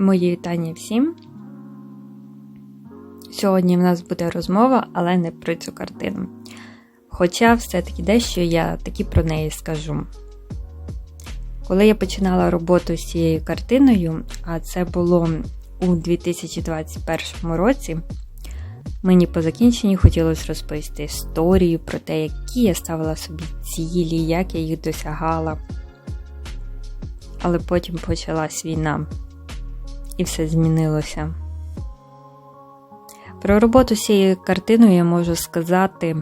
Мої вітання всім. Сьогодні в нас буде розмова, але не про цю картину. Хоча все-таки дещо я таки про неї скажу. Коли я починала роботу з цією картиною, а це було у 2021 році, мені по закінченні хотілося розповісти історію про те, які я ставила собі цілі, як я їх досягала. Але потім почалась війна і все змінилося. Про роботу з цією картиною я можу сказати,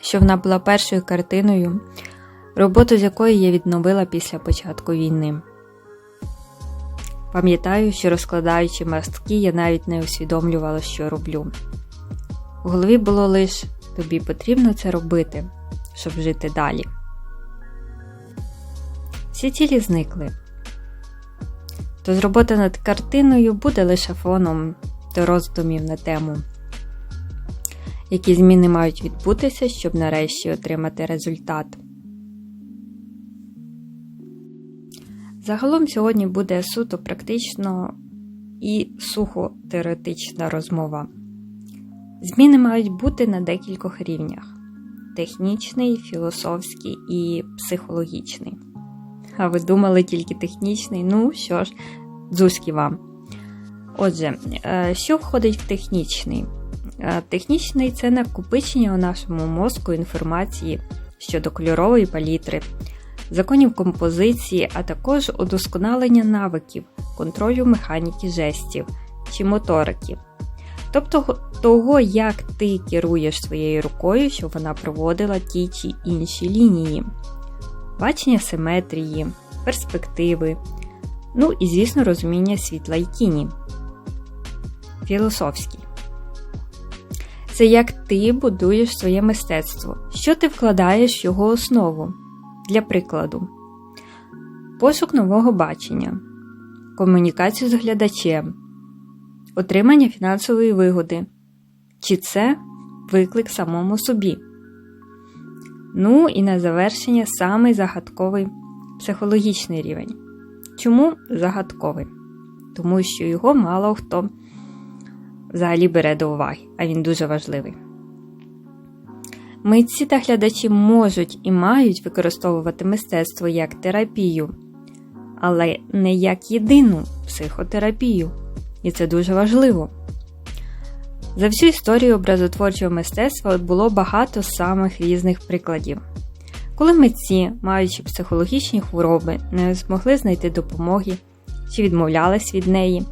що вона була першою картиною, роботу з якої я відновила після початку війни. Пам'ятаю, що розкладаючи мастки, я навіть не усвідомлювала, що роблю. В голові було лише тобі потрібно це робити, щоб жити далі. Всі цілі зникли. Тож робота над картиною буде лише фоном до роздумів на тему, які зміни мають відбутися, щоб нарешті отримати результат. Загалом сьогодні буде суто практично і сухо теоретична розмова. Зміни мають бути на декількох рівнях: технічний, філософський і психологічний. А ви думали тільки технічний? Ну що ж, дзузькі вам. Отже, е, що входить в технічний? Е, технічний це накопичення у нашому мозку інформації щодо кольорової палітри, законів композиції, а також удосконалення навиків, контролю механіки жестів чи моторики. Тобто того, як ти керуєш своєю рукою, щоб вона проводила ті чи інші лінії, бачення симетрії, перспективи, ну і, звісно, розуміння світла і тіні. Філософський. Це як ти будуєш своє мистецтво, що ти вкладаєш в його основу. Для прикладу, пошук нового бачення, комунікацію з глядачем, отримання фінансової вигоди. Чи це виклик самому собі. Ну і на завершення самий загадковий психологічний рівень. Чому загадковий? Тому що його мало хто взагалі бере до уваги, а він дуже важливий. Митці та глядачі можуть і мають використовувати мистецтво як терапію, але не як єдину психотерапію. І це дуже важливо. За всю історію образотворчого мистецтва було багато самих різних прикладів. Коли митці, маючи психологічні хвороби, не змогли знайти допомоги чи відмовлялись від неї,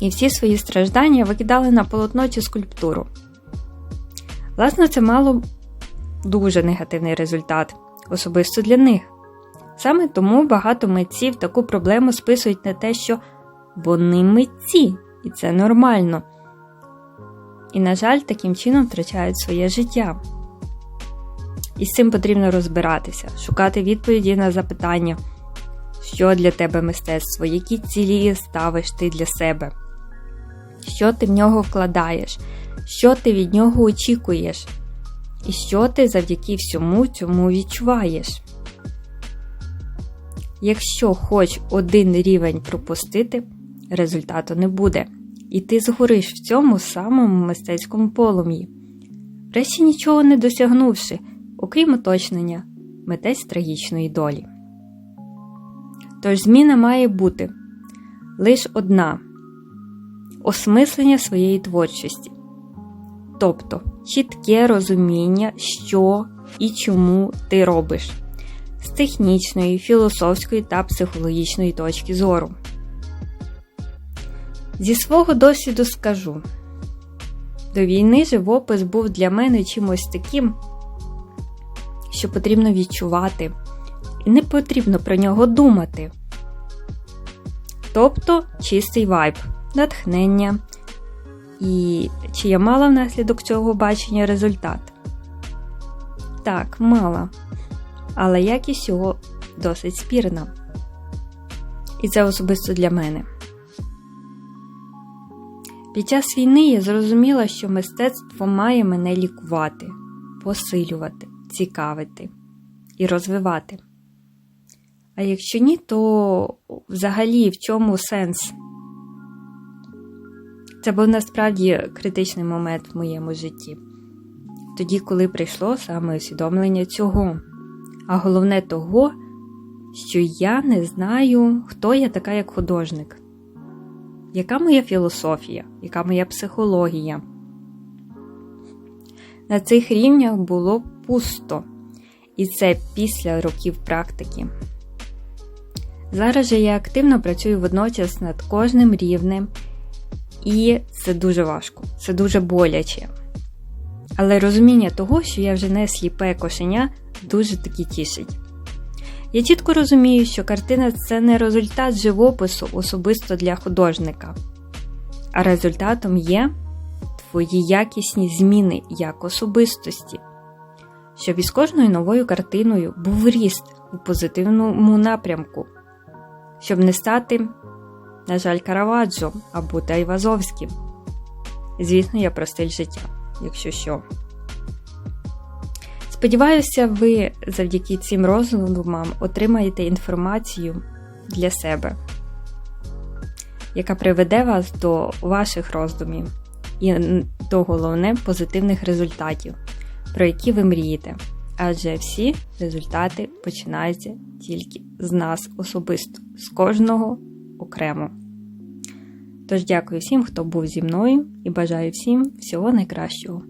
і всі свої страждання викидали на полотно чи скульптуру. Власне, це мало дуже негативний результат, особисто для них. Саме тому багато митців таку проблему списують на те, що вони митці, і це нормально. І, на жаль, таким чином втрачають своє життя. І з цим потрібно розбиратися, шукати відповіді на запитання, що для тебе мистецтво, які цілі ставиш ти для себе, що ти в нього вкладаєш, що ти від нього очікуєш, і що ти завдяки всьому цьому відчуваєш. Якщо хоч один рівень пропустити, результату не буде, і ти згориш в цьому самому мистецькому полум'ї, врешті нічого не досягнувши, окрім уточнення митець трагічної долі. Тож зміна має бути лише одна осмислення своєї творчості, тобто чітке розуміння, що і чому ти робиш з технічної, філософської та психологічної точки зору. Зі свого досвіду скажу до війни живопис був для мене чимось таким, що потрібно відчувати, і не потрібно про нього думати. Тобто чистий вайб, натхнення, і чи я мала внаслідок цього бачення результат? Так, мала. Але якість його досить спірна. І це особисто для мене. Під час війни я зрозуміла, що мистецтво має мене лікувати, посилювати, цікавити і розвивати. А якщо ні, то взагалі в чому сенс? Це був насправді критичний момент в моєму житті. Тоді, коли прийшло саме усвідомлення цього. А головне того, що я не знаю, хто я така як художник, яка моя філософія, яка моя психологія. На цих рівнях було пусто, і це після років практики. Зараз же я активно працюю водночас над кожним рівнем, і це дуже важко, це дуже боляче. Але розуміння того, що я вже не сліпе кошеня, дуже таки тішить. Я чітко розумію, що картина це не результат живопису особисто для художника, а результатом є твої якісні зміни як особистості, щоб із кожною новою картиною був ріст у позитивному напрямку, щоб не стати, на жаль, Караваджо або Тайвазовським. Звісно, я про стиль життя, якщо що. Сподіваюся, ви завдяки цим роздумам отримаєте інформацію для себе, яка приведе вас до ваших роздумів і до головне позитивних результатів, про які ви мрієте. Адже всі результати починаються тільки з нас особисто, з кожного окремо. Тож дякую всім, хто був зі мною, і бажаю всім всього найкращого.